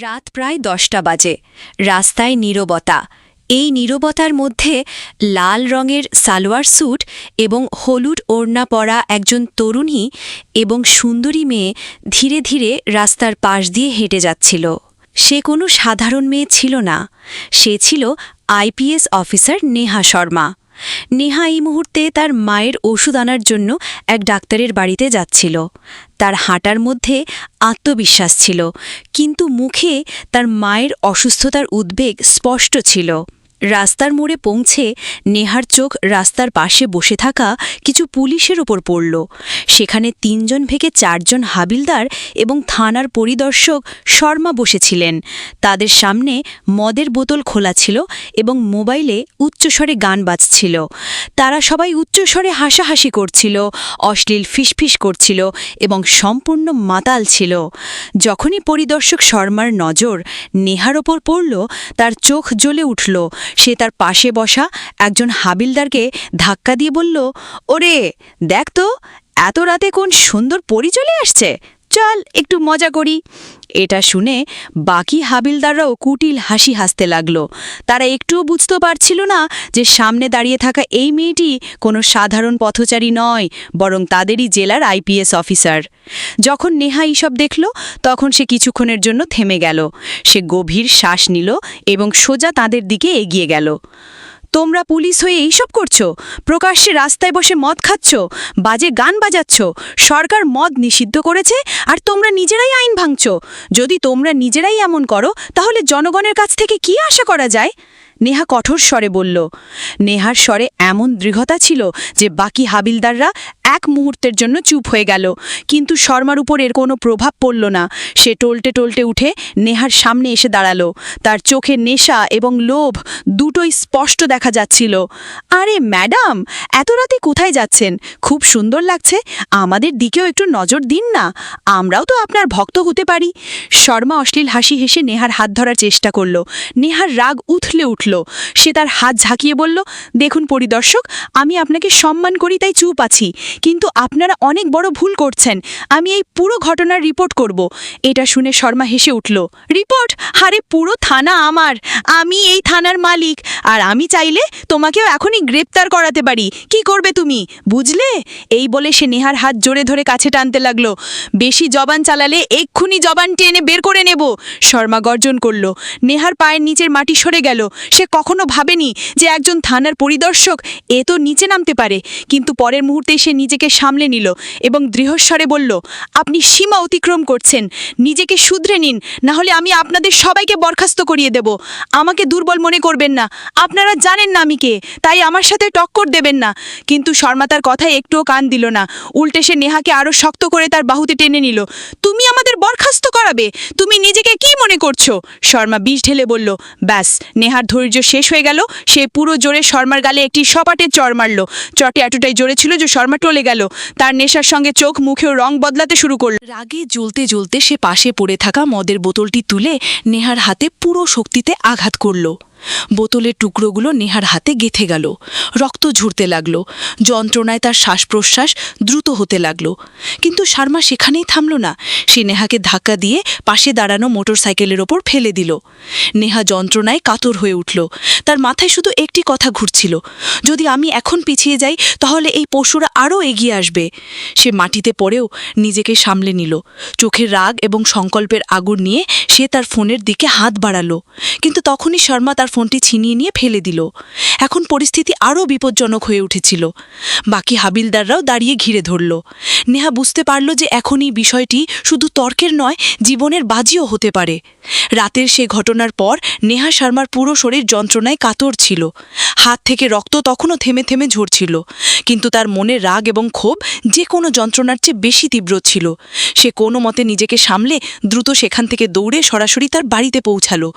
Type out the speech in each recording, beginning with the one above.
রাত প্রায় দশটা বাজে। রাস্তায় নীরবতা। এই নীরবতার মধ্যে লাল রঙের সালোয়ার স্যুট এবং হলুদ ওড়না পরা একজন তরুণী এবং সুন্দরী মেয়ে ধীরে ধীরে রাস্তার পাশ দিয়ে হেঁটে যাচ্ছিল। সে কোনো সাধারণ মেয়ে ছিল না। সে ছিল আইপিএস অফিসার নেহা শর্মা। নেহা এই মুহূর্তে তার মায়ের ওষুধ আনার জন্য এক ডাক্তারের বাড়িতে যাচ্ছিল। তার হাঁটার মধ্যে আত্মবিশ্বাস ছিল, কিন্তু মুখে তার মায়ের অসুস্থতার উদ্বেগ স্পষ্ট ছিল। রাস্তার মোড়ে পৌঁছে নেহার চোখ রাস্তার পাশে বসে থাকা কিছু পুলিশের ওপর পড়ল। সেখানে তিনজন থেকে চারজন হাবিলদার এবং থানার পরিদর্শক শর্মা বসেছিলেন। তাদের সামনে মদের বোতল খোলা ছিল এবং মোবাইলে উচ্চস্বরে গান বাজছিল। তারা সবাই উচ্চস্বরে হাসাহাসি করছিল, অশ্লীল ফিসফিস করছিল এবং সম্পূর্ণ মাতাল ছিল। যখনই পরিদর্শক শর্মার নজর নেহার ওপর পড়ল, তার চোখ জ্বলে উঠল। সে তার পাশে বসা একজন হাবিলদারকে ধাক্কা দিয়ে বলল, ওরে, দেখ তো, এত রাতে কোন সুন্দর পরি চলে আসছে। চল, একটু মজা করি। এটা শুনে বাকি হাবিলদাররাও কুটিল হাসি হাসতে লাগল। তারা একটুও বুঝতে পারছিল না যে সামনে দাঁড়িয়ে থাকা এই মেয়েটি কোনো সাধারণ পথচারী নয়, বরং তাদেরই জেলার আইপিএস অফিসার। যখন নেহা এইসব দেখল, তখন সে কিছুক্ষণের জন্য থেমে গেল। সে গভীর শ্বাস নিল এবং সোজা তাদের দিকে এগিয়ে গেল। তোমরা পুলিশ হয়ে এইসব করছ? প্রকাশ্যে রাস্তায় বসে মদ খাচ্ছ? বাজে গান বাজাচ্ছ? সরকার মদ নিষিদ্ধ করেছে আর তোমরা নিজেরাই আইন ভাঙছ? যদি তোমরা নিজেরাই এমন করো, তাহলে জনগণের কাছ থেকে কি আশা করা যায়? নেহা কঠোর স্বরে বলল, নেহার স্বরে এমন দৃঢ়তা ছিল যে বাকি হাবিলদাররা এক মুহূর্তের জন্য চুপ হয়ে গেল। কিন্তু শর্মার উপর এর কোনো প্রভাব পড়ল না। সে টলটে টলটে উঠে নেহার সামনে এসে দাঁড়াল। তার চোখে নেশা এবং লোভ দুটোই স্পষ্ট দেখা যাচ্ছিল। আরে ম্যাডাম, এত রাতে কোথায় যাচ্ছেন? খুব সুন্দর লাগছে। আমাদের দিকেও একটু নজর দিন না। আমরাও তো আপনার ভক্ত হতে পারি। শর্মা অশ্লীল হাসি হেসে নেহার হাত ধরার চেষ্টা করল। নেহার রাগ উথলে উঠল। সে তার হাত ঝাঁকিয়ে বলল, দেখুন পরিদর্শক, আমি আপনাকে সম্মান করি, তাই চুপ আছি। কিন্তু আপনারা অনেক বড় ভুল করছেন। আমি এই পুরো ঘটনার রিপোর্ট করব। এটা শুনে শর্মা হেসে উঠল, রিপোর্ট? হারে পুরো থানা আমার। আমি এই থানার মালিক। আর আমি চাইলে তোমাকেও এখনই গ্রেপ্তার করাতে পারি। কি করবে তুমি? বুঝলে? এই বলে সে নেহার হাত জোরে ধরে কাছে টানতে লাগল। বেশি জবান চালালে এক্ষুনি জবান টেনে বের করে নেব। শর্মা গর্জন করল। নেহার পায়ের নিচের মাটি সরে গেল। সে কখনো ভাবেনি যে একজন থানার পরিদর্শক এ তো নিচে নামতে পারে। কিন্তু পরের মুহূর্তে সে নিজেকে সামলে নিল এবং দৃঢ়স্বরে বলল, আপনি সীমা অতিক্রম করছেন। নিজেকে শুধরে নিন, না হলে আমি আপনাদের সবাইকে বরখাস্ত করিয়ে দেব। আমাকে দুর্বল মনে করবেন না। আপনারা জানেন না আমি কে, তাই আমার সাথে টক্কর দেবেন না। কিন্তু শর্মা তার কথায় একটুও কান দিল না। উল্টে সে নেহাকে আরও শক্ত করে তার বাহুতে টেনে নিল। তুমি আমাদের বরখাস্ত করাবে? তুমি নিজেকে কি মনে করছ? শর্মা বিষ ঢেলে বলল, ব্যাস, নেহার ধৈর্য শেষ হয়ে গেল। সে পুরো জোরে শর্মার গালে একটি সপাটে চর মারল। চটে এতটাই জোরে ছিল যে শর্মা টলে গেল। তার নেশার সঙ্গে চোখ মুখেও রং বদলাতে শুরু করল। রাগে জ্বলতে জ্বলতে সে পাশে পড়ে থাকা মদের বোতলটি তুলে নেহার হাতে পুরো শক্তিতে আঘাত করল। বোতলের টুকরোগুলো নেহার হাতে গেথে গেল, রক্ত ঝরতে লাগল, যন্ত্রণায় তার শ্বাস প্রশ্বাস দ্রুত হতে লাগল। কিন্তু শর্মা সেখানেই থামল না, সে নেহাকে ধাক্কা দিয়ে পাশে দাঁড়ানো মোটরসাইকেলের ওপর ফেলে দিল। নেহা যন্ত্রণায় কাতর হয়ে উঠল, তার মাথায় শুধু একটি কথা ঘুরছিল, যদি আমি এখন পিছিয়ে যাই, তাহলে এই পশুরা আরও এগিয়ে আসবে। সে মাটিতে পড়েও নিজেকে সামলে নিল চোখের রাগ এবং সংকল্পের আগুন নিয়ে সে তার ফোনের দিকে হাত বাড়ালো। কিন্তু তখনই শর্মা তার ফোনটি ছিনিয়ে নিয়ে ফেলে দিল। এখন পরিস্থিতি আরও বিপজ্জনক হয়ে উঠেছিল। বাকি হাবিলদাররাও দাঁড়িয়ে ঘিরে ধরল। নেহা বুঝতে পারল যে এখন এই বিষয়টি শুধু তর্কের নয়, জীবনের বাজিও হতে পারে। রাতের সে ঘটনার পর নেহা শর্মার পুরো শরীর যন্ত্রণায় কাতর ছিল। হাত থেকে রক্ত তখনও থেমে থেমে ঝরছিল। কিন্তু তার মনে রাগ এবং ক্ষোভ যে কোনো যন্ত্রণার চেয়ে বেশি তীব্র ছিল। সে কোনো মতে নিজেকে সামলে দ্রুত সেখান থেকে দৌড়ে সরাসরি তার বাড়িতে পৌঁছালো।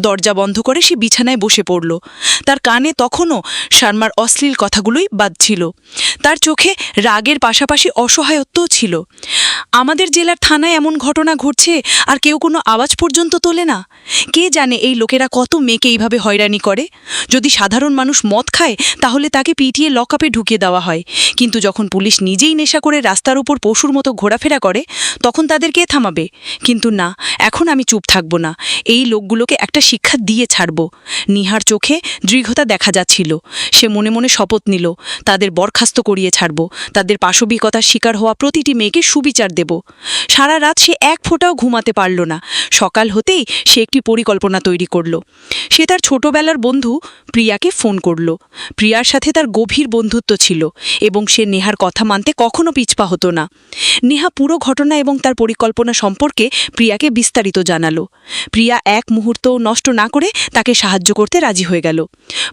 দরজা বন্ধ করে সে বিছানা বিছানায় বসে পড়ল। তার কানে তখনও শর্মার অশ্লীল কথাগুলোই বাজছিল। তার চোখে রাগের পাশাপাশি অসহায়ত্বও ছিল। আমাদের জেলার থানায় এমন ঘটনা ঘটছে, আর কেউ কোনো আওয়াজ পর্যন্ত তোলে না। কে জানে এই লোকেরা কত মেয়েকে এইভাবে হয়রানি করে? যদি সাধারণ মানুষ মদ খায়, তাহলে তাকে পিটিয়ে লকআপে ঢুকিয়ে দেওয়া হয়। কিন্তু যখন পুলিশ নিজেই নেশা করে রাস্তার উপর পশুর মতো ঘোরাফেরা করে, তখন তাদের কে থামাবে। কিন্তু না, এখন আমি চুপ থাকব না। এই লোকগুলোকে একটা শিক্ষা দিয়ে ছাড়ব। নিহার চোখে দৃঢ়তা দেখা যাচ্ছিল। সে মনে মনে শপথ নিল, তাদের বরখাস্ত করিয়ে ছাড়ব, তাদের পাশবিকতার শিকার হওয়া প্রতিটি মেয়েকে সুবিচার দেব। সারা রাত সে এক ফোঁটাও ঘুমাতে পারল না। সকাল হতেই সে একটি পরিকল্পনা তৈরি করল। সে তার ছোটবেলার বন্ধু প্রিয়াকে ফোন করল। প্রিয়ার সাথে তার গভীর বন্ধুত্ব ছিল এবং সে নেহার কথা মানতে কখনো পিছপা হতো না। নেহা পুরো ঘটনা এবং তার পরিকল্পনা সম্পর্কে প্রিয়াকে বিস্তারিত জানালো। প্রিয়া এক মুহূর্তও নষ্ট না করে তাকে সাহায্য করতে রাজি হয়ে গেল।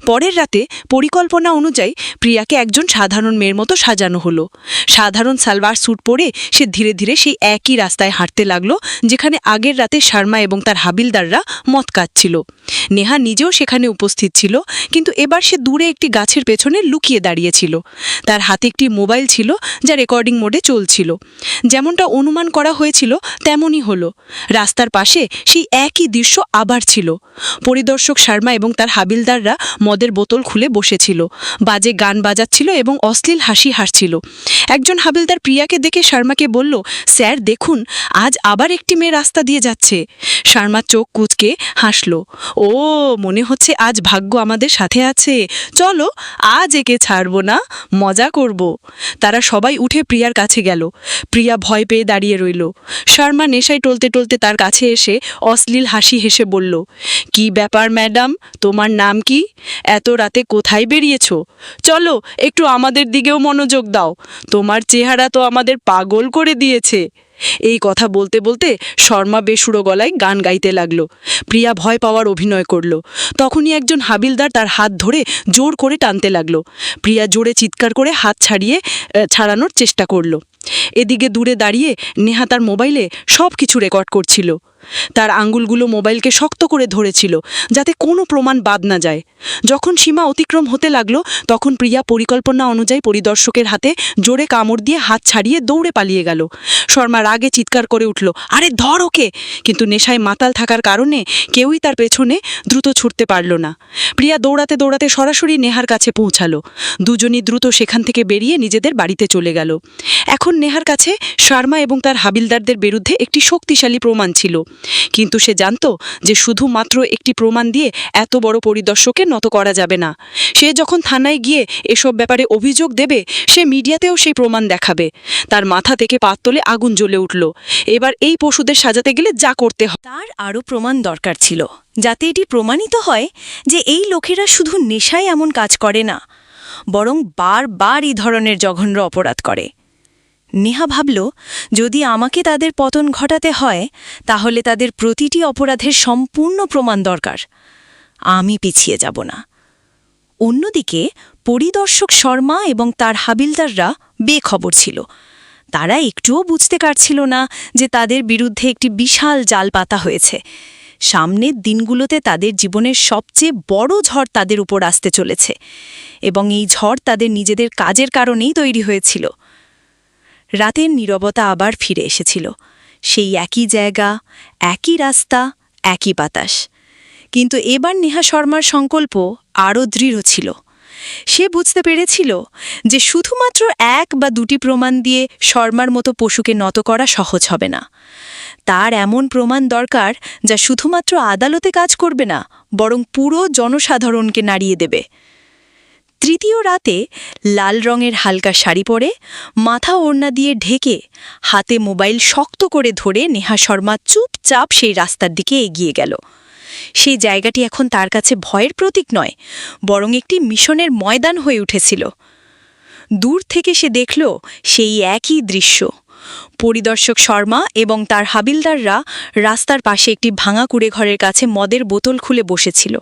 পরের রাতে পরিকল্পনা অনুযায়ী প্রিয়াকে একজন সাধারণ মেয়ের মতো সাজানো হলো। সাধারণ সালওয়ার স্যুট পরে সে ধীরে ধীরে সেই একই রাস্তায় হাঁটতে লাগল, যেখানে আগের রাতে শর্মা এবং তার হাবিলদাররা মত কাটছিল নেহা নিজেও সেখানে উপস্থিত ছিল, কিন্তু এবার সে দূরে একটি গাছের পেছনে লুকিয়ে দাঁড়িয়েছিল। তার হাতে একটি মোবাইল ছিল, যা রেকর্ডিং মোডে চলছিল। যেমনটা অনুমান করা হয়েছিল, তেমনই হলো। রাস্তার পাশে সেই একই দৃশ্য আবার ছিল। পরিদর্শক শর্মা এবং তার হাবিলদাররা মদের বোতল খুলে বসেছিল। বাজে গান বাজাচ্ছিল এবং অশ্লীল হাসি হাসছিল। একজন হাবিলদার প্রিয়াকে দেখে শর্মাকে বলল, স্যার, দেখুন, আজ আবার একটি মেয়ে রাস্তা দিয়ে যাচ্ছে। শর্মা চোখ কুচকে হাসল, ও, মনে হচ্ছে আজ ভাগ্য আমাদের সাথে আছে। চলো, আজ একে ছাড়বো না, মজা করব। তারা সবাই উঠে প্রিয়ার কাছে গেল। প্রিয়া ভয় পেয়ে দাঁড়িয়ে রইল। শর্মা নেশায় টলতে টলতে তার কাছে এসে অশ্লীল হাসি হেসে বলল, কি ব্যাপার, ম্যাডাম? তোমার নাম কি? এত রাতে কোথায় বেরিয়েছ? চলো, একটু আমাদের দিকেও মনোযোগ দাও। তোমার চেহারা তো আমাদের পাগল করে দিয়েছে। এই কথা বলতে বলতে শর্মা বেসুরো গলায় গান গাইতে লাগল। প্রিয়া ভয় পাওয়ার অভিনয় করল। তখনই একজন হাবিলদার তার হাত ধরে জোর করে টানতে লাগল। প্রিয়া জোরে চিৎকার করে হাত ছাড়িয়ে ছাড়ানোর চেষ্টা করল। এদিকে দূরে দাঁড়িয়ে নেহা তার মোবাইলে সব কিছু রেকর্ড করছিল। তার আঙ্গুলগুলো মোবাইলকে শক্ত করে ধরেছিল, যাতে কোনো প্রমাণ বাদ না যায়। যখন সীমা অতিক্রম হতে লাগল, তখন প্রিয়া পরিকল্পনা অনুযায়ী পরিদর্শকের হাতে জোরে কামড় দিয়ে হাত ছাড়িয়ে দৌড়ে পালিয়ে গেল। শর্মা রাগে চিৎকার করে উঠল, আরে ধর ওকে! কিন্তু নেশায় মাতাল থাকার কারণে কেউই তার পেছনে দ্রুত ছুটতে পারল না। প্রিয়া দৌড়াতে দৌড়াতে সরাসরি নেহার কাছে পৌঁছালো। দুজনই দ্রুত সেখান থেকে বেরিয়ে নিজেদের বাড়িতে চলে গেল। এখন নেহার কাছে শর্মা এবং তার হাবিলদারদের বিরুদ্ধে একটি শক্তিশালী প্রমাণ ছিল। কিন্তু সে জানত যে শুধুমাত্র একটি প্রমাণ দিয়ে এত বড় পরিদর্শকে নত করা যাবে না। সে যখন থানায় গিয়ে এসব ব্যাপারে অভিযোগ দেবে, সে মিডিয়াতেও সেই প্রমাণ দেখাবে। তার মাথা থেকে পাত তোলে আগুন জ্বলে উঠল। এবার এই পশুদের সাজাতে গেলে যা করতে হয় তার আরও প্রমাণ দরকার ছিল। যাতে এটি প্রমাণিত হয় যে এই লোকেরা শুধু নেশায় এমন কাজ করে না, বরং বারবার এই ধরনের জঘন্য অপরাধ করে। নেহা ভাবল, যদি আমাকে তাদের পতন ঘটাতে হয়, তাহলে তাদের প্রতিটি অপরাধের সম্পূর্ণ প্রমাণ দরকার। আমি পিছিয়ে যাব না। অন্যদিকে পরিদর্শক শর্মা এবং তার হাবিলদাররা বেখবর ছিল। তারা একটুও বুঝতে পারছিল না যে তাদের বিরুদ্ধে একটি বিশাল জাল পাতা হয়েছে। সামনের দিনগুলোতে তাদের জীবনের সবচেয়ে বড় ঝড় তাদের উপর আসতে চলেছে এবং এই ঝড় তাদের নিজেদের কাজের কারণেই তৈরি হয়েছিল। রাতের নীরবতা আবার ফিরে এসেছিল। সেই একই জায়গা, একই রাস্তা, একই বাতাস। কিন্তু এবার নেহা শর্মার সংকল্প আরও দৃঢ় ছিল। সে বুঝতে পেরেছিল যে শুধুমাত্র এক বা দুটি প্রমাণ দিয়ে শর্মার মতো পশুকে নত করা সহজ হবে না। তার এমন প্রমাণ দরকার যা শুধুমাত্র আদালতে কাজ করবে না, বরং পুরো জনসাধারণকে নাড়িয়ে দেবে। তৃতীয় রাতে লাল রঙের হালকা শাড়ি পরে মাথা ওড়না দিয়ে ঢেকে হাতে মোবাইল শক্ত করে ধরে নেহা শর্মা চুপচাপ সেই রাস্তার দিকে এগিয়ে গেল। সেই জায়গাটি এখন তার কাছে ভয়ের প্রতীক নয়, বরং একটি মিশনের ময়দান হয়ে উঠেছিল। দূর থেকে সে দেখল সেই একই দৃশ্য। পরিদর্শক শর্মা এবং তার হাবিলদাররা রাস্তার পাশে একটি ভাঙা কুড়ে ঘরের কাছে মদের বোতল খুলে বসেছিল।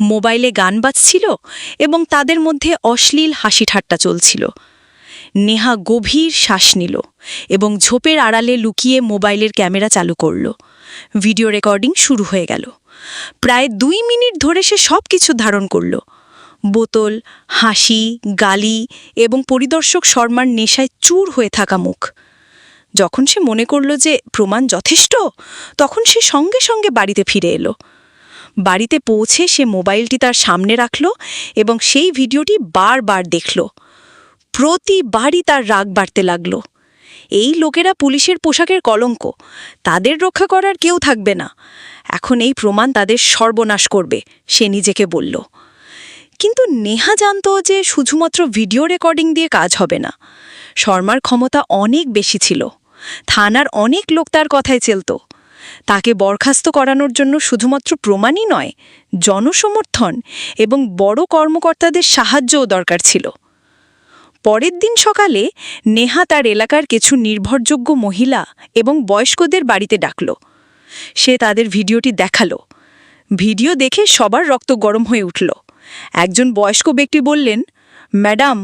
মোবাইলে গান বাজছিল এবং তাদের মধ্যে অশ্লীল হাসি ঠাট্টা চলছিল। নেহা গভীর শ্বাস নিল এবং ঝোপের আড়ালে লুকিয়ে মোবাইলের ক্যামেরা চালু করল। ভিডিও রেকর্ডিং শুরু হয়ে গেল। প্রায় দুই মিনিট ধরে সে সব কিছু ধারণ করল। বোতল, হাসি, গালি এবং পরিদর্শক শর্মার নেশায় চুর হয়ে থাকা মুখ। যখন সে মনে করল যে প্রমাণ যথেষ্ট, তখন সে সঙ্গে সঙ্গে বাড়িতে ফিরে এলো। বাড়িতে পৌঁছে সে মোবাইলটি তার সামনে রাখল এবং সেই ভিডিওটি বারবার দেখল। প্রতিবারই তার রাগ বাড়তে লাগল। এই লোকেরা পুলিশের পোশাকের কলঙ্ক। তাদের রক্ষা করার কেউ থাকবে না। এখন এই প্রমাণ তাদের সর্বনাশ করবে, সে নিজেকে বলল। কিন্তু নেহা জানত যে শুধুমাত্র ভিডিও রেকর্ডিং দিয়ে কাজ হবে না। শর্মার ক্ষমতা অনেক বেশি ছিল। থানার অনেক লোক তার কথায় চলত। তাকে বরখাস্ত করানোর জন্য শুধুমাত্র প্রমাণই নয়, জনসমর্থন এবং বড় কর্মকর্তাদের সাহায্যও দরকার ছিল। পরের দিন সকালে নেহা তার এলাকার কিছু নির্ভরযোগ্য মহিলা এবং বয়স্কদের বাড়িতে ডাকল। সে তাদের ভিডিওটি দেখাল। ভিডিও দেখে সবার রক্ত গরম হয়ে উঠল। একজন বয়স্ক ব্যক্তি বললেন, ম্যাডাম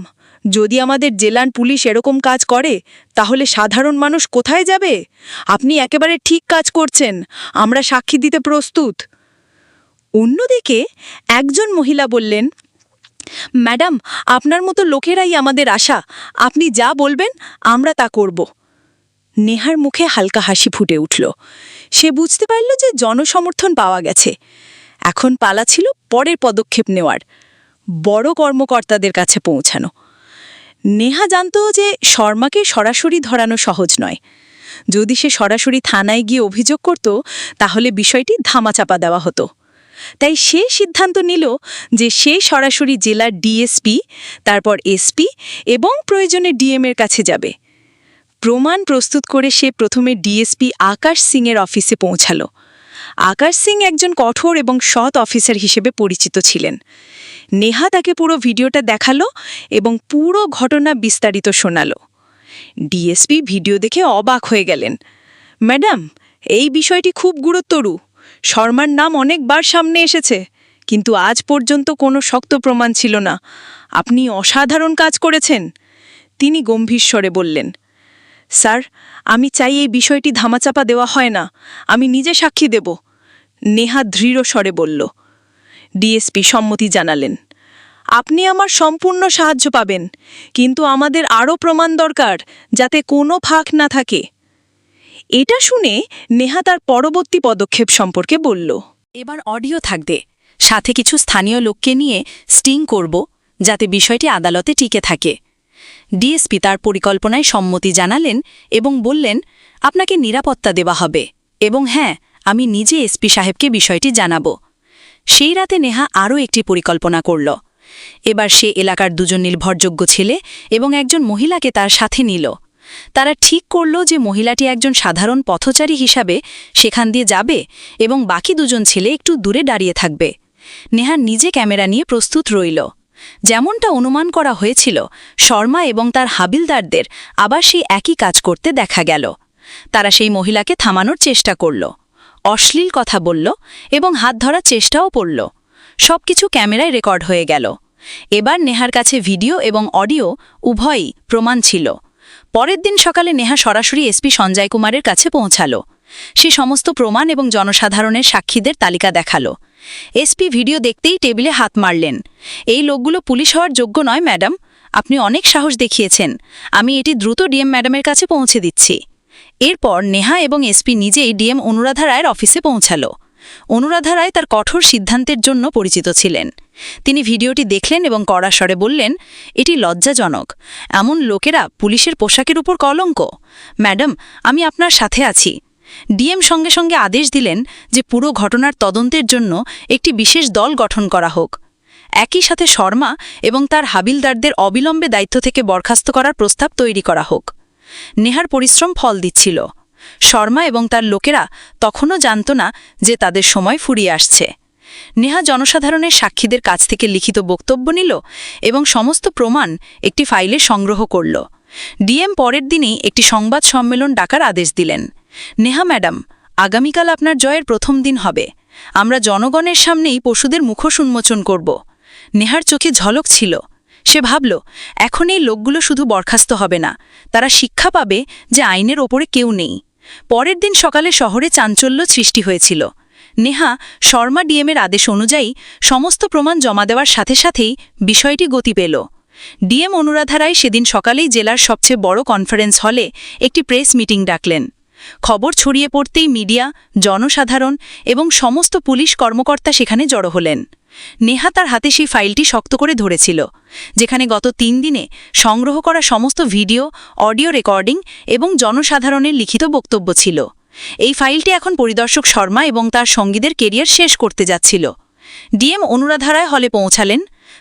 যদি আমাদের জেলান পুলিশ এরকম কাজ করে, তাহলে সাধারণ মানুষ কোথায় যাবে? আপনি একেবারে ঠিক কাজ করছেন, আমরা সাক্ষী দিতে প্রস্তুত। অন্যদিকে একজন মহিলা বললেন, ম্যাডাম, আপনার মতো লোকেরাই আমাদের আশা। আপনি যা বলবেন, আমরা তা করব। নেহার মুখে হালকা হাসি ফুটে উঠল। সে বুঝতে পারল যে জনসমর্থন পাওয়া গেছে। এখন পালা ছিল পরের পদক্ষেপ নেওয়ার। বড় কর্মকর্তাদের কাছে পৌঁছানো। নেহা জানত যে শর্মাকে সরাসরি ধরানো সহজ নয়। যদি সে সরাসরি থানায় গিয়ে অভিযোগ করত, তাহলে বিষয়টি ধামাচাপা দেওয়া হতো। তাই সে সিদ্ধান্ত নিল যে সে সরাসরি জেলার ডিএসপি, তারপর এসপি এবং প্রয়োজনে ডিএমের কাছে যাবে। প্রমাণ প্রস্তুত করে সে প্রথমে ডিএসপি আকাশ সিংয়ের অফিসে পৌঁছালো। আকাশ সিং একজন কঠোর এবং সৎ অফিসার হিসেবে পরিচিত ছিলেন। নেহা তাকে পুরো ভিডিওটা দেখাল এবং পুরো ঘটনা বিস্তারিত শোনালো। ডিএসপি ভিডিও দেখে অবাক হয়ে গেলেন। ম্যাডাম, এই বিষয়টি খুব গুরুত্বরু। শর্মার নাম অনেকবার সামনে এসেছে, কিন্তু আজ পর্যন্ত কোনো শক্ত প্রমাণ ছিল না। আপনি অসাধারণ কাজ করেছেন। তিনি গম্ভীর স্বরে বললেন স্যার, আমি চাই এই বিষয়টি ধামাচাপা দেওয়া হয় না। আমি নিজে সাক্ষী দেব। নেহা দৃঢ় স্বরে বলল। ডিএসপি সম্মতি জানালেন। আপনি আমার সম্পূর্ণ সাহায্য পাবেন, কিন্তু আমাদের আরও প্রমাণ দরকার যাতে কোনো ফাঁক না থাকে। এটা শুনে নেহা তার পরবর্তী পদক্ষেপ সম্পর্কে বলল। এবার অডিও থাকবে। সাথে কিছু স্থানীয় লোককে নিয়ে স্টিং করব, যাতে বিষয়টি আদালতে টিকে থাকে। ডিএসপি তার পরিকল্পনায় সম্মতি জানালেন এবং বললেন, আপনাকে নিরাপত্তা দেওয়া হবে এবং হ্যাঁ আমি নিজে এসপি সাহেবকে বিষয়টি জানাব। সেই রাতে নেহা আরও একটি পরিকল্পনা করল। এবার সে এলাকার দুজন নির্ভরযোগ্য ছেলে এবং একজন মহিলাকে তার সাথে নিল। তারা ঠিক করল যে মহিলাটি একজন সাধারণ পথচারী হিসাবে সেখান দিয়ে যাবে এবং বাকি দুজন ছেলে একটু দূরে দাঁড়িয়ে থাকবে। নেহা নিজে ক্যামেরা নিয়ে প্রস্তুত রইল। যেমনটা অনুমান করা হয়েছিল, শর্মা এবং তার হাবিলদারদের আবার সেই একই কাজ করতে দেখা গেল। তারা সেই মহিলাকে থামানোর চেষ্টা করল। অশ্লীল কথা বলল এবং হাত ধরার চেষ্টাও করল। সবকিছু ক্যামেরায় রেকর্ড হয়ে গেল। এবার নেহার কাছে ভিডিও এবং অডিও উভয়ই প্রমাণ ছিল। পরের দিন সকালে নেহা সরাসরি এসপি সঞ্জয় কুমারের কাছে পৌঁছালো। সে সমস্ত প্রমাণ এবং জনসাধারণের সাক্ষীদের তালিকা দেখাল। এসপি ভিডিও দেখতেই টেবিলে হাত মারলেন। এই লোকগুলো পুলিশ হওয়ার যোগ্য নয়, ম্যাডাম। আপনি অনেক সাহস দেখিয়েছেন। আমি এটি দ্রুত ডিএম ম্যাডামের কাছে পৌঁছে দিচ্ছি। এরপর নেহা এবং এসপি নিজেই ডিএম অনুরাধা রায়ের অফিসে পৌঁছালো। অনুরাধা রায় তার কঠোর সিদ্ধান্তের জন্য পরিচিত ছিলেন। তিনি ভিডিওটি দেখলেন এবং কড়া স্বরে বললেন, এটি লজ্জাজনক। এমন লোকেরা পুলিশের পোশাকের উপর কলঙ্ক। ম্যাডাম, আমি আপনার সাথে আছি। ডিএম সঙ্গে সঙ্গে আদেশ দিলেন যে পুরো ঘটনার তদন্তের জন্য একটি বিশেষ দল গঠন করা হোক। একই সাথে শর্মা এবং তার হাবিলদারদের অবিলম্বে দায়িত্ব থেকে বরখাস্ত করার প্রস্তাব তৈরি করা হোক। নেহার পরিশ্রম ফল দিচ্ছিল। শর্মা এবং তার লোকেরা তখনও জানত না যে তাদের সময় ফুরিয়ে আসছে। নেহা জনসাধারণের সাক্ষীদের কাছ থেকে লিখিত বক্তব্য নিল এবং সমস্ত প্রমাণ একটি ফাইলে সংগ্রহ করল। ডিএম পরের দিনেই একটি সংবাদ সম্মেলন ডাকার আদেশ দিলেন। নেহা ম্যাডাম, আগামীকাল আপনার জয়ের প্রথম দিন হবে। আমরা জনগণের সামনেই পশুদের মুখোশ উন্মোচন করব। নেহার চোখে ঝলক ছিল। সে ভাবল, এখন এই লোকগুলো শুধু বরখাস্ত হবে না, তারা শিক্ষা পাবে যে আইনের ওপরে কেউ নেই। পরের দিন সকালে শহরে চাঞ্চল্য সৃষ্টি হয়েছিল। নেহা শর্মা ডিএমের আদেশ অনুযায়ী সমস্ত প্রমাণ জমা দেওয়ার সাথে সাথেই বিষয়টি গতি পেল। ডিএম অনুরাধা রায় সেদিন সকালেই জেলার সবচেয়ে বড় কনফারেন্স হলে একটি প্রেস মিটিং ডাকলেন। খবর ছড়িয়ে পড়তেই মিডিয়া, জনসাধারণ এবং সমস্ত পুলিশ কর্মকর্তা সেখানে জড়ো হলেন। নেহা তার হাতে সেই ফাইলটি শক্ত করে ধরেছিল, যেখানে গত তিন দিনে সংগ্রহ করা সমস্ত ভিডিও, অডিও রেকর্ডিং এবং জনসাধারণের লিখিত বক্তব্য ছিল। এই ফাইলটি এখন পরিদর্শক শর্মা এবং তার সঙ্গীদের কেরিয়ার শেষ করতে যাচ্ছিল। ডিএম অনুরাধারায় হলে পৌঁছালেন,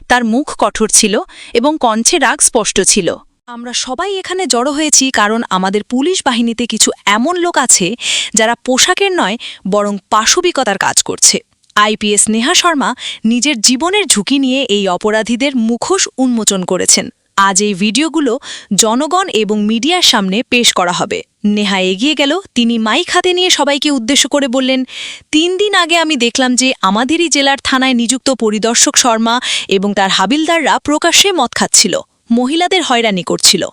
তার মুখ কঠোর ছিল এবং কণ্ঠে রাগ স্পষ্ট ছিল। আমরা সবাই এখানে জড়ো হয়েছি কারণ আমাদের পুলিশ বাহিনীতে কিছু এমন লোক আছে যারা পোশাকের নয়, বরং পাশবিকতার কাজ করছে। আইপিএস নেহা শর্মা নিজের জীবনের ঝুঁকি নিয়ে এই অপরাধীদের মুখোশ উন্মোচন করেছেন। আজ এই ভিডিওগুলো জনগণ এবং মিডিয়ার সামনে পেশ করা হবে। নেহা এগিয়ে গেল, তিনি মাইক হাতে নিয়ে সবাইকে উদ্দেশ্য করে বললেন, তিন দিন আগে আমি দেখলাম যে আমাদেরই জেলার থানায় নিযুক্ত পরিদর্শক শর্মা এবং তার হাবিলদাররা প্রকাশ্যে মদ খাচ্ছিল। মহিলাদের হয়রানি করছিল।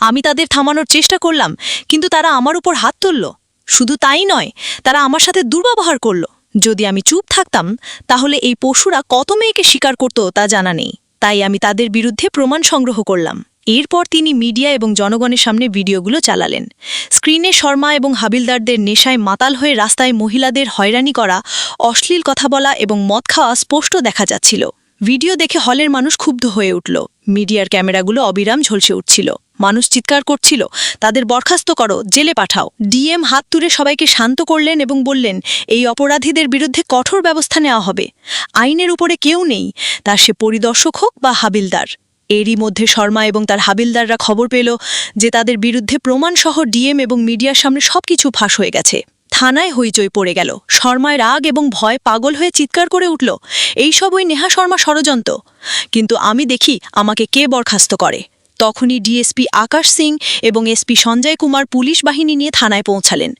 আমি তাদের থামানোর চেষ্টা করলাম, কিন্তু তারা আমার উপর হাত তুলল। শুধু তাই নয়, তারা আমার সাথে দুর্ব্যবহার করল। যদি আমি চুপ থাকতাম, তাহলে এই পশুরা কত মেয়েকে স্বীকার করত তা জানা নেই। তাই আমি তাদের বিরুদ্ধে প্রমাণ সংগ্রহ করলাম। এরপর তিনি মিডিয়া এবং জনগণের সামনে ভিডিওগুলো চালালেন। স্ক্রিনে শর্মা এবং হাবিলদারদের নেশায় মাতাল হয়ে রাস্তায় মহিলাদের হয়রানি করা, অশ্লীল কথা বলা এবং মদ খাওয়া স্পষ্ট দেখা যাচ্ছিল। ভিডিও দেখে হলের মানুষ ক্ষুব্ধ হয়ে উঠল। মিডিয়ার ক্যামেরাগুলো অবিরাম ঝলসে উঠছিল। মানুষ চিৎকার করছিল, তাদের বরখাস্ত করো, জেলে পাঠাও। ডিএম হাত তুলে সবাইকে শান্ত করলেন এবং বললেন, এই অপরাধীদের বিরুদ্ধে কঠোর ব্যবস্থা নেওয়া হবে। আইনের উপরে কেউ নেই। তা সে পরিদর্শক হোক বা হাবিলদার। এরই মধ্যে শর্মা এবং তার হাবিলদাররা খবর পেল যে তাদের বিরুদ্ধে প্রমাণসহ ডিএম এবং মিডিয়ার সামনে সবকিছু ফাঁস হয়ে গেছে। থানায় হইচই পড়ে গেল। শর্মায় রাগ এবং ভয় পাগল হয়ে চিৎকার করে উঠল। এইসব ওই নেহা শর্মা ষড়যন্ত্র। কিন্তু আমি দেখি আমাকে কে বরখাস্ত করে। তখনই ডিএসপি আকাশ সিং এবং এসপি সঞ্জয় কুমার পুলিশ বাহিনী নিয়ে থানায় পৌঁছালেন।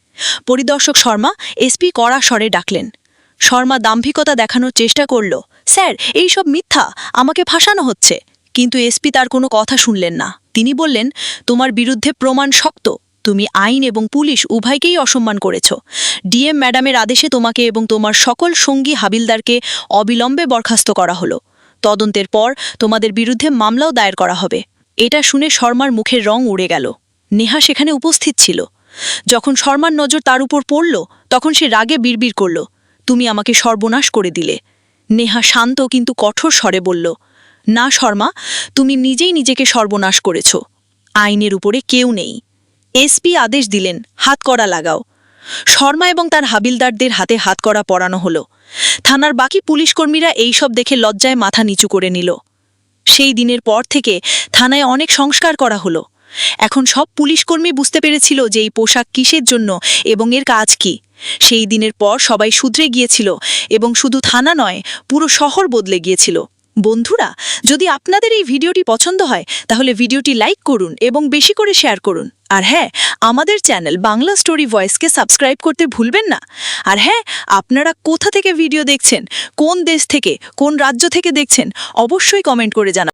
পরিদর্শক শর্মা, এসপি কড়া স্বরে ডাকলেন। শর্মা দাম্ভিকতা দেখানোর চেষ্টা করল, স্যার এই সব মিথ্যা, আমাকে ফাঁসানো হচ্ছে। কিন্তু এসপি তার কোনো কথা শুনলেন না। তিনি বললেন, তোমার বিরুদ্ধে প্রমাণ শক্ত। তুমি আইন এবং পুলিশ উভয়কেই অসম্মান করেছ। ডিএম ম্যাডামের আদেশে তোমাকে এবং তোমার সকল সঙ্গী হাবিলদারকে অবিলম্বে বরখাস্ত করা হলো। তদন্তের পর তোমাদের বিরুদ্ধে মামলাও দায়ের করা হবে। এটা শুনে শর্মার মুখের রং উড়ে গেল। নেহা সেখানে উপস্থিত ছিল। যখন শর্মার নজর তার উপর পড়ল, তখন সে রাগে বিড়বিড় করল। তুমি আমাকে সর্বনাশ করে দিলে। নেহা শান্ত কিন্তু কঠোর স্বরে বলল, না শর্মা, তুমি নিজেই নিজেকে সর্বনাশ করেছ। আইনের উপরে কেউ নেই। এসপি আদেশ দিলেন, হাত করা লাগাও। শর্মা এবং তার হাবিলদারদের হাতে হাত করা পরানো হলো। থানার বাকি পুলিশকর্মীরা এইসব দেখে লজ্জায় মাথা নিচু করে নিল। সেই দিনের পর থেকে থানায় অনেক সংস্কার করা হলো। এখন সব পুলিশকর্মী বুঝতে পেরেছিল যে এই পোশাক কিসের জন্য এবং এর কাজ কি। সেই দিনের পর সবাই শুধরে গিয়েছিল এবং শুধু থানা নয়, পুরো শহর বদলে গিয়েছিল। বন্ধুরা, যদি আপনাদের এই ভিডিওটি পছন্দ হয়, তাহলে ভিডিওটি লাইক করুন এবং বেশি করে শেয়ার করুন। আর হ্যাঁ আমাদের চ্যানেল বাংলা স্টোরি ভয়েসকে সাবস্ক্রাইব করতে ভুলবেন না। আর হ্যাঁ আপনারা কোথা থেকে ভিডিও দেখছেন, কোন দেশ থেকে, কোন রাজ্য থেকে দেখছেন, অবশ্যই কমেন্ট করে জানান